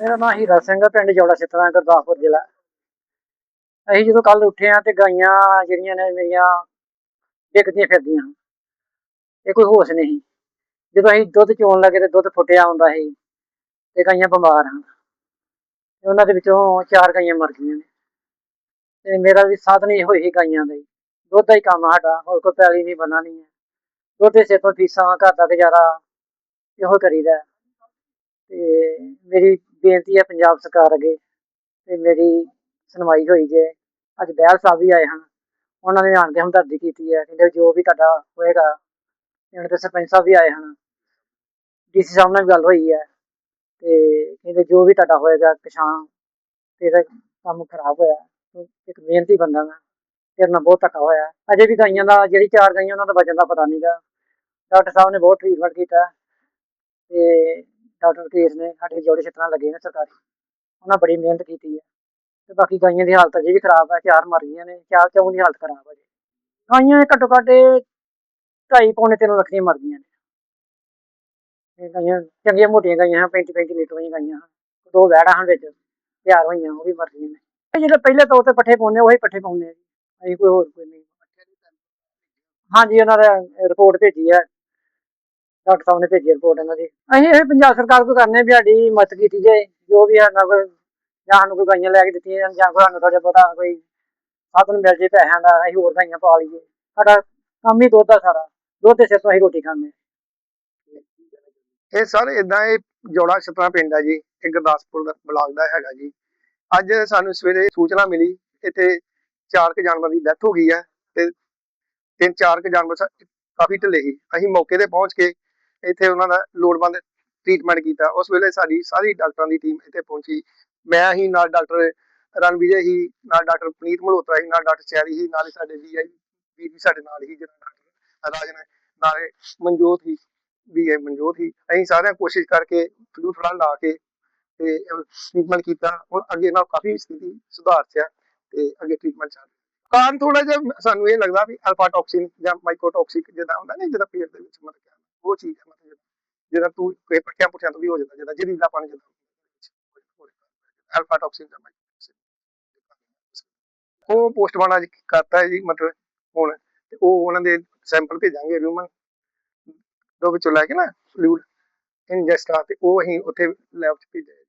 ਮੇਰਾ ਨਾਮ ਹੀਰਾ ਸਿੰਘ ਹੈ ਪਿੰਡ ਜੋੜਾ ਸਿੱਤਰਾ ਗੁਰਦਾਸਪੁਰ ਜ਼ਿਲ੍ਹਾ। ਅਸੀਂ ਜਦੋਂ ਕੱਲ ਉੱਠੇ ਆ ਤੇ ਗਾਈਆਂ ਜਿਹੜੀਆਂ ਨੇ ਮੇਰੀਆਂ ਵਿਕਦੀਆਂ ਫਿਰਦੀਆਂ ਇਹ ਕੋਈ ਹੋਸ਼ ਨਹੀਂ। ਜਦੋਂ ਅਸੀਂ ਦੁੱਧ ਚੋਣ ਲੱਗੇ ਤੇ ਦੁੱਧ ਫੁੱਟਿਆ ਹੁੰਦਾ ਸੀ ਤੇ ਗਾਈਆਂ ਬਿਮਾਰ ਹਨ। ਉਹਨਾਂ ਦੇ ਵਿੱਚੋਂ ਚਾਰ ਗਾਈਆਂ ਮਰ ਗਈਆਂ ਨੇ। ਤੇ ਮੇਰਾ ਵੀ ਸਾਧਨ ਹੀ ਹੋਈ ਸੀ ਗਾਈਆਂ ਦਾ ਹੀ। ਦੁੱਧ ਦਾ ਹੀ ਕੰਮ ਸਾਡਾ, ਹੋਰ ਕੋਈ ਪੈਲੀ ਨਹੀਂ ਬਣਾ ਨਹੀਂ ਹੈ। ਦੁੱਧ ਦੇ ਸਿਰ ਤੋਂ ਫੀਸਾਂ, ਘਰ ਦਾ ਗੁਜ਼ਾਰਾ ਇਹੋ ਕਰੀਦਾ। ਤੇ ਮੇਰੀ ਬੇਨਤੀ ਹੈ ਪੰਜਾਬ ਸਰਕਾਰ ਅੱਗੇ ਤੇ ਮੇਰੀ ਸੁਣਵਾਈ ਹੋਈ ਜੇ। ਅੱਜ ਬਹਿਲ ਸਾਹਿਬ ਵੀ ਆਏ ਹਨ। ਉਹਨਾਂ ਨੇ ਆਣ ਕੇ ਹਮਦਰਦੀ ਕੀਤੀ ਹੈ। ਕਹਿੰਦੇ ਜੋ ਵੀ ਤੁਹਾਡਾ ਹੋਏਗਾ, ਪਿੰਡ ਦੇ ਸਰਪੰਚ ਸਾਹਿਬ ਵੀ ਆਏ ਹਨ। ਡੀਸੀ ਸਾਹਿਬ ਨਾਲ ਵੀ ਗੱਲ ਹੋਈ ਹੈ ਤੇ ਕਹਿੰਦੇ ਜੋ ਵੀ ਤੁਹਾਡਾ ਹੋਏਗਾ, ਕਿਸਾਨ ਤੇਰਾ ਕੰਮ ਖਰਾਬ ਹੋਇਆ ਇੱਕ ਮਿਹਨਤੀ ਬੰਦਾ ਮੈਂ, ਤੇਰੇ ਨਾਲ ਬਹੁਤ ਧੱਕਾ ਹੋਇਆ। ਅਜੇ ਵੀ ਗਾਈਆਂ ਦਾ, ਜਿਹੜੀ ਚਾਰ ਗਾਈਆਂ, ਉਹਨਾਂ ਦਾ ਵਜਨ ਦਾ ਪਤਾ ਨਹੀਂਗਾ ਡਾਕਟਰ ਸਾਹਿਬ ਨੇ ਬਹੁਤ ਟ੍ਰੀਟਮੈਂਟ ਕੀਤਾ ਤੇ ਡਾਕਟਰ ਕੇਸ ਨੇ ਸਾਡੇ ਜੋੜੇ ਛਿੱਤਰਾਂ ਲੱਗੇ ਨੇ ਸਰਕਾਰੀ। ਉਹਨਾਂ ਬੜੀ ਮਿਹਨਤ ਕੀਤੀ ਹੈ। ਤੇ ਬਾਕੀ ਗਾਈਆਂ ਦੀ ਹਾਲਤ ਅਜੇ ਵੀ ਖਰਾਬ ਹੈ ਚਾਰ ਮਰ ਗਈਆਂ ਨੇ, ਚਾਰ ਚੌਂ ਦੀ ਹਾਲਤ ਖਰਾਬ ਹੈ ਗਾਈਆਂ ਘੱਟੋ ਘੱਟ ਇਹ ਢਾਈ ਪੌਣੇ ਤਿੰਨ ਲੱਖ ਦੀਆਂ ਮਰ ਗਈਆਂ ਨੇ। ਇਹ ਗਾਈਆਂ, ਚੰਗੀਆਂ ਮੋਟੀਆਂ ਗਾਈਆਂ 35 35 ਲੀਟਰ ਦੀਆਂ ਗਾਈਆਂ ਹਨ। ਦੋ ਵਹਿੜਾਂ ਹਨ ਵਿੱਚ, ਤਿਆਰ ਹੋਈਆਂ, ਉਹ ਵੀ ਮਰ ਗਈਆਂ ਨੇ। ਜਿਹੜੇ ਪਹਿਲੇ ਤੌਰ ਤੇ ਪੱਠੇ ਪਾਉਂਦੇ ਉਹੀ ਪੱਠੇ ਪਾਉਂਦੇ ਆ ਜੀ। ਅਸੀਂ ਕੋਈ ਹੋਰ ਕੋਈ ਨਹੀਂ। ਹਾਂਜੀ, ਉਹਨਾਂ ਦਾ ਰਿਪੋਰਟ ਭੇਜੀ ਹੈ। ਡਾਕਟਰ ਸਾਹਿਬ ਨੇ ਭੇਜੀ ਰਿਪੋਰਟ ਇਹਨਾਂ ਦੀ। ਅਸੀਂ ਇਹ ਪੰਜਾਬ ਸਰਕਾਰ ਕੋ ਕਰਨੇ ਵੀ ਸਾਡੀ ਮਦਦ ਕੀਤੀ ਜਾਏ ਜੋ ਵੀ ਸਾਡਾ ਕੋਈ ਜਾਂ ਸਾਨੂੰ ਕੋਈ ਗਾਈਆਂ ਲੈ ਕੇ ਦਿੱਤੀਆਂ ਜਾਣ ਜਾਂ ਕੋਈ ਸਾਨੂੰ ਥੋੜਾ ਬਹੁਤਾ ਕੋਈ ਸਾਧਨ ਮਿਲ ਜੇ ਪੈਸਿਆਂ ਦਾ ਅਸੀਂ ਹੋਰ ਗਾਈਆਂ ਪਾ ਲਈਏ। ਸਾਡਾ ਕੰਮ ਹੀ ਦੁੱਧ ਦਾ ਸਾਰਾ। ਦੁੱਧ ਦੇ ਸਿਰ ਤੋਂ ਅਸੀਂ ਰੋਟੀ ਖਾਂਦੇ। ਇਹ ਸਰ ਇਦਾਂ ਇਹ ਜੋੜਾ ਛਤਰਾ ਪਿੰਡ ਹੈ ਜੀ ਇਹ ਗੁਰਦਾਸਪੁਰ ਦਾ ਬਲਾਕ ਦਾ ਹੈਗਾ ਜੀ। ਅੱਜ ਸਾਨੂੰ ਸਵੇਰੇ ਸੂਚਨਾ ਮਿਲੀ ਇੱਥੇ ਚਾਰ ਕੁ ਜਾਨਵਰ ਦੀ ਡੈਥ ਹੋ ਗਈ ਹੈ ਤੇ ਤਿੰਨ ਚਾਰ ਕੁ ਜਾਨਵਰ ਕਾਫੀ ਢਿੱਲੇ ਸੀ। ਅਸੀਂ ਮੌਕੇ ਤੇ ਪਹੁੰਚ ਕੇ ਇੱਥੇ ਉਹਨਾਂ ਦਾ ਲੋੜਵੰਦ ਟ੍ਰੀਟਮੈਂਟ ਕੀਤਾ। ਉਸ ਵੇਲੇ ਸਾਡੀ ਸਾਰੀ ਡਾਕਟਰਾਂ ਦੀ ਟੀਮ ਇੱਥੇ ਪਹੁੰਚੀ। ਮੈਂ ਹੀ, ਨਾਲ ਡਾਕਟਰ ਰਣਵੀਰ ਹੀ, ਨਾਲ ਡਾਕਟਰ ਪੁਨੀਤ ਮਲਹੋਤਰਾ ਹੀ, ਨਾਲ ਡਾਕਟਰ ਚੈਰੀ ਹੀ, ਨਾਲ ਸਾਡੇ ਵੀਆਈ ਵੀਰ ਵੀ ਸਾਡੇ ਨਾਲ ਹੀ, ਜਿਹੜਾ ਡਾਕਟਰ ਰਾਜਨ ਨਾਲੇ ਮਨਜੋਤ ਹੀ ਵੀ ਹੈ ਮਨਜੋਤ ਹੀ। ਅਸੀਂ ਸਾਰਿਆਂ ਕੋਸ਼ਿਸ਼ ਕਰਕੇ ਫਲੂ ਫੜਾ ਲਾ ਕੇ ਤੇ ਟ੍ਰੀਟਮੈਂਟ ਕੀਤਾ। ਹੁਣ ਅੱਗੇ ਨਾਲ ਕਾਫੀ ਸਥਿਤੀ ਸੁਧਾਰ ਚ ਤੇ ਅੱਗੇ ਟ੍ਰੀਟਮੈਂਟ ਚੱਲ ਰਿਹਾ। ਕਾਰਨ ਥੋੜਾ ਜਿਹਾ ਸਾਨੂੰ ਇਹ ਲੱਗਦਾ ਵੀ ਅਲਫਾ ਟੌਕਸਿਨ ਜਾਂ ਮਾਈਕੋਟੌਕਸਿਕ ਜਿਹਦਾ ਹੁੰਦਾ ਨਹੀਂ ਜਿਹਦਾ ਪੇਟ ਦੇ ਵਿੱਚ ਮਰ ਗਿਆ ਉਹ ਚੀਜ਼ ਹੈ ਮਤਲਬ ਜਿਹਦਾ ਤੂੰ ਕੋਈ ਪੱਠਿਆਂ ਪੁੱਠਿਆਂ ਤੋਂ ਵੀ ਹੋ ਜਾਂਦਾ ਜਿਹਦਾ ਜ਼ਹਿਰੀਲਾ ਪਾਣੀ ਜਿਹਦਾ ਅਲਫਾ ਟੌਕਸਿਨ ਜਾਂ ਮਾਈਕੋਟੌਕਸਿਨ ਉਹ ਪੋਸਟਮਾਰਟਮ ਅੱਜ ਕਰਤਾ ਹੈ ਜੀ, ਮਤਲਬ ਹੁਣ, ਤੇ ਉਹ ਉਹਨਾਂ ਦੇ ਸੈਂਪਲ ਭੇਜਾਂਗੇ ਹਿਊਮਨ ਦੋ ਵਿੱਚੋਂ ਲੈ ਕੇ ਨਾ, ਫਲੂਇਡ ਇੰਜੈਸਟ ਆ ਤੇ ਉਹ ਅਸੀਂ ਉੱਥੇ ਲੈਬ 'ਚ ਭੇਜਿਆ।